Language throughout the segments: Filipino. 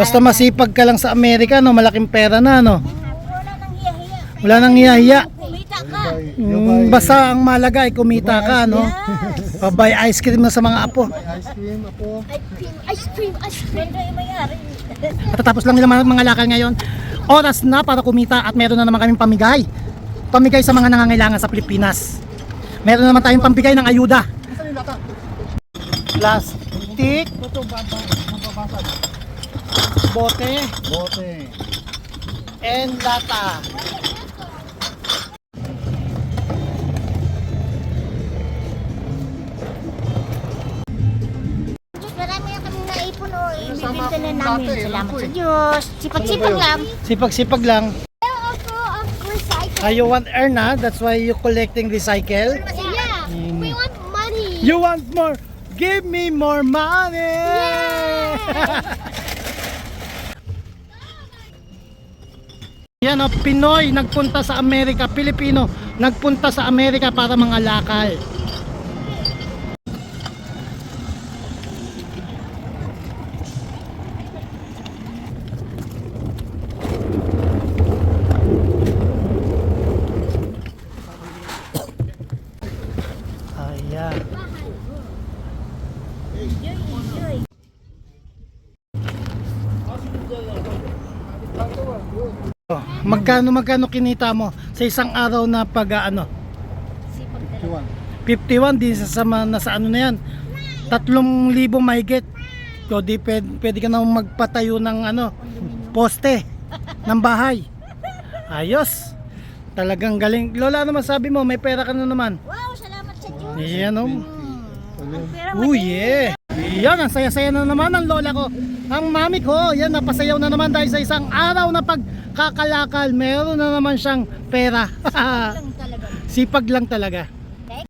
Basta masipag ka lang sa Amerika, no? Malaking pera na, no? Wala nang hiya-hiya. Wala nang hiya-hiya. Kumita ka. Mm, basta ang malaga ay kumita ka, no? Pabay ice cream na sa mga apo. Ice cream, apo. Ice cream, ice cream, mayari. Matatapos lang nila mga, mga lakal ngayon. Oras na para kumita at meron na naman kaming pamigay. Pamigay sa mga nangangailangan sa Pilipinas. Meron na naman tayong pambigay ng ayuda. Plastic, Ito, baba. Bote, Bote. and lata. Marami na kami naipon o Kasama ibibenta na akong namin. dati, Salamat sa eh. Diyos. Sipag-sipag lang. Sipag-sipag lang. Also, of recycle. Ah, you want earn na? That's why you collecting recycle? Yeah, we want money. You want more? Give me more money! Yan o, Pinoy nagpunta sa Amerika, Pilipino nagpunta sa Amerika para mga lakal. Ayan. Magkano magkano kinita mo sa isang araw na pag ano? Sipag talaga. 51. 51 di sa sama na sa ano na yan. 3,000 mahigit. So di pwede, pwede ka na magpatayo ng ano, poste ng bahay. Ayos. Talagang galing. Lola, ano masabi mo? May pera ka na naman. Wow, salamat sa Diyos. Yan oh. Ang pera Oh yeah. Yan, ang saya-saya na naman ng lola ko. Ang mami ko, yan, napasayaw na naman dahil sa isang araw na pagkakalakal. Meron na naman siyang pera. lang talaga. Sipag lang talaga.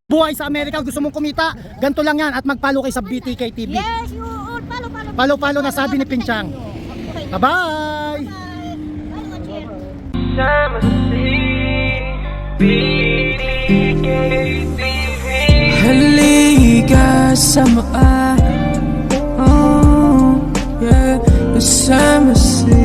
Buhay sa Amerika, gusto mong kumita, ganito lang yan at mag-follow kay sa BTK TV. Yes, you all follow, follow. Palo-palo na sabi ni Pinchang. Bye-bye! Halika sama ka summer sea.